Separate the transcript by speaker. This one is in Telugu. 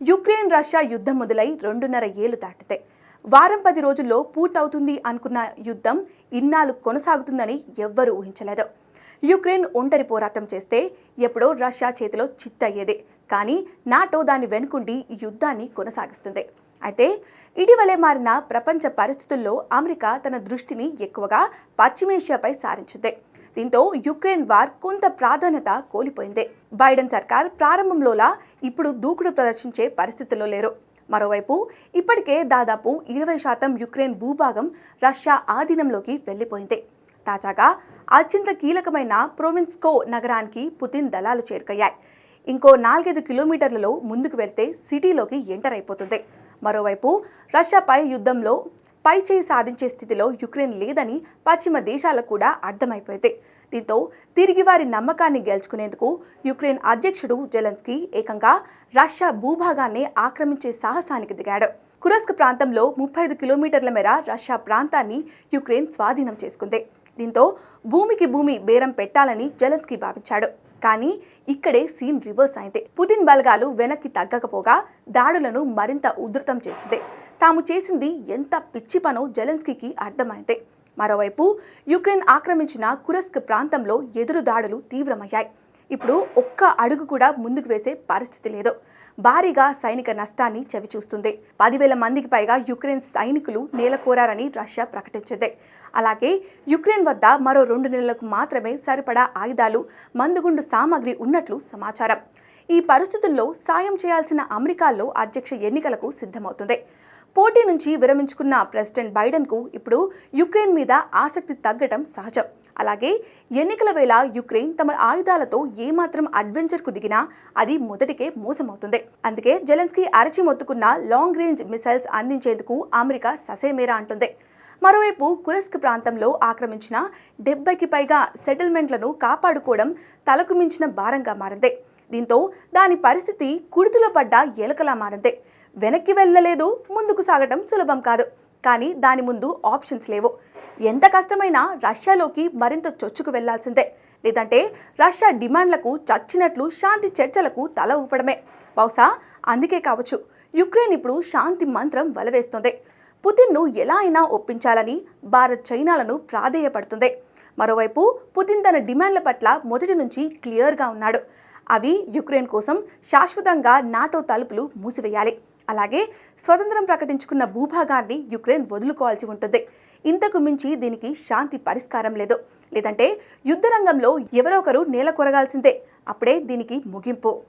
Speaker 1: యుక్రెయిన్ రష్యా యుద్ధం మొదలై రెండున్నర ఏళ్ళు దాటితే. వారం పది రోజుల్లో పూర్తవుతుంది అనుకున్న యుద్ధం ఇన్నాళ్ళు కొనసాగుతుందని ఎవ్వరూ ఊహించలేదు. యుక్రెయిన్ ఒంటరి పోరాటం చేస్తే ఎప్పుడో రష్యా చేతిలో చిత్తయ్యేది కానీ నాటో దాన్ని వెనుకుండి ఈ యుద్ధాన్ని కొనసాగిస్తుంది. అయితే ఇటీవలే మారిన ప్రపంచ పరిస్థితుల్లో అమెరికా తన దృష్టిని ఎక్కువగా పశ్చిమేషియాపై సారించింది. దీంతో యుక్రెయిన్ వార్ కొంత ప్రాధాన్యత కోల్పోయింది. బైడెన్ సర్కార్ ప్రారంభంలోలా ఇప్పుడు దూకుడు ప్రదర్శించే పరిస్థితుల్లో లేరు. మరోవైపు ఇప్పటికే దాదాపు ఇరవై శాతం యుక్రెయిన్ భూభాగం రష్యా ఆధీనంలోకి వెళ్ళిపోయింది తాజాగా అత్యంత కీలకమైన ప్రొవిన్స్కో నగరానికి పుతిన్ దళాలు చేరుకయ్యాయి. ఇంకో నాలుగైదు కిలోమీటర్లలో ముందుకు వెళ్తే సిటీలోకి ఎంటర్ అయిపోతుంది. మరోవైపు రష్యాపై యుద్ధంలో పై చేయి సాధించే స్థితిలో యుక్రెయిన్ లేదని పశ్చిమ దేశాలకు కూడా అర్థమైపోయింది. దీంతో తిరిగి వారి నమ్మకాన్ని గెలుచుకునేందుకు యుక్రెయిన్ అధ్యక్షుడు జెలెన్స్కీ ఏకంగా రష్యా భూభాగాన్ని ఆక్రమించే సాహసానికి దిగాడు. కురస్క్ ప్రాంతంలో ముప్పై ఐదు కిలోమీటర్ల మేర రష్యా ప్రాంతాన్ని యుక్రెయిన్ స్వాధీనం చేసుకుంది. దీంతో భూమికి భూమి బేరం పెట్టాలని జెలెన్స్కీ భావించాడు. కానీ ఇక్కడే సీన్ రివర్స్ అయింది. పుతిన్ బలగాలు వెనక్కి తగ్గకపోగా దాడులను మరింత ఉధృతం చేసింది. తాము చేసింది ఎంత పిచ్చి పనో జెలెన్స్కీకి అర్థమైంది. మరోవైపు యుక్రెయిన్ ఆక్రమించిన కురస్క్ ప్రాంతంలో ఎదురు దాడులు తీవ్రమయ్యాయి. ఇప్పుడు ఒక్క అడుగు కూడా ముందుకు వేసే పరిస్థితి లేదు. భారీగా సైనిక నష్టాన్ని చవిచూస్తుంది. పదివేల మందికి పైగా యుక్రెయిన్ సైనికులు నేలకోరారని రష్యా ప్రకటించింది. అలాగే యుక్రెయిన్ వద్ద మరో రెండు నెలలకు మాత్రమే సరిపడా ఆయుధాలు మందుగుండు సామాగ్రి ఉన్నట్లు సమాచారం. ఈ పరిస్థితుల్లో సాయం చేయాల్సిన అమెరికాలో అధ్యక్ష ఎన్నికలకు సిద్ధమవుతుంది. పోటీ నుంచి విరమించుకున్న ప్రెసిడెంట్ బైడెన్కు ఇప్పుడు యుక్రెయిన్ మీద ఆసక్తి తగ్గటం సహజం. అలాగే ఎన్నికల వేళ యుక్రెయిన్ తమ ఆయుధాలతో ఏమాత్రం అడ్వెంచర్కు దిగినా అది మొదటికే మోసమవుతుంది. అందుకే జెలెన్స్కీ అరచి మొత్తుకున్న లాంగ్ రేంజ్ మిసైల్స్ అందించేందుకు అమెరికా ససేమేరా అంటుంది. మరోవైపు కురస్క్ ప్రాంతంలో ఆక్రమించిన డెబ్బైకి పైగా సెటిల్మెంట్లను కాపాడుకోవడం తలకు మించిన భారంగా మారింది. దీంతో దాని పరిస్థితి కుడితిలో పడ్డ ఎలకలా మారిందే. వెనక్కి వెళ్ళలేదు ముందుకు సాగటం సులభం కాదు. కానీ దాని ముందు ఆప్షన్స్ లేవు. ఎంత కష్టమైనా రష్యాలోకి మరింత చొచ్చుకు వెళ్ళాల్సిందే. లేదంటే రష్యా డిమాండ్లకు చచ్చినట్లు శాంతి చర్చలకు తల ఊపడమే. బహుశా అందుకే కావచ్చు. యుక్రెయిన్ ఇప్పుడు శాంతి మంత్రం వలవేస్తుంది. పుతిన్ను ఎలా అయినా ఒప్పించాలని భారత్ చైనాలను ప్రాధేయపడుతుంది. మరోవైపు పుతిన్ తన డిమాండ్ల పట్ల మొదటి నుంచి క్లియర్గా ఉన్నాడు. అవి యుక్రెయిన్ కోసం శాశ్వతంగా నాటో తలుపులు మూసివేయాలి. అలాగే స్వతంత్రం ప్రకటించుకున్న భూభాగాన్ని యుక్రెయిన్ వదులుకోవాల్సి ఉంటుంది. ఇంతకు మించి దీనికి శాంతి పరిష్కారం లేదు. లేదంటే యుద్ధ రంగంలో ఎవరో ఒకరు నేల కొరగాల్సిందే. అప్పుడే దీనికి ముగింపు.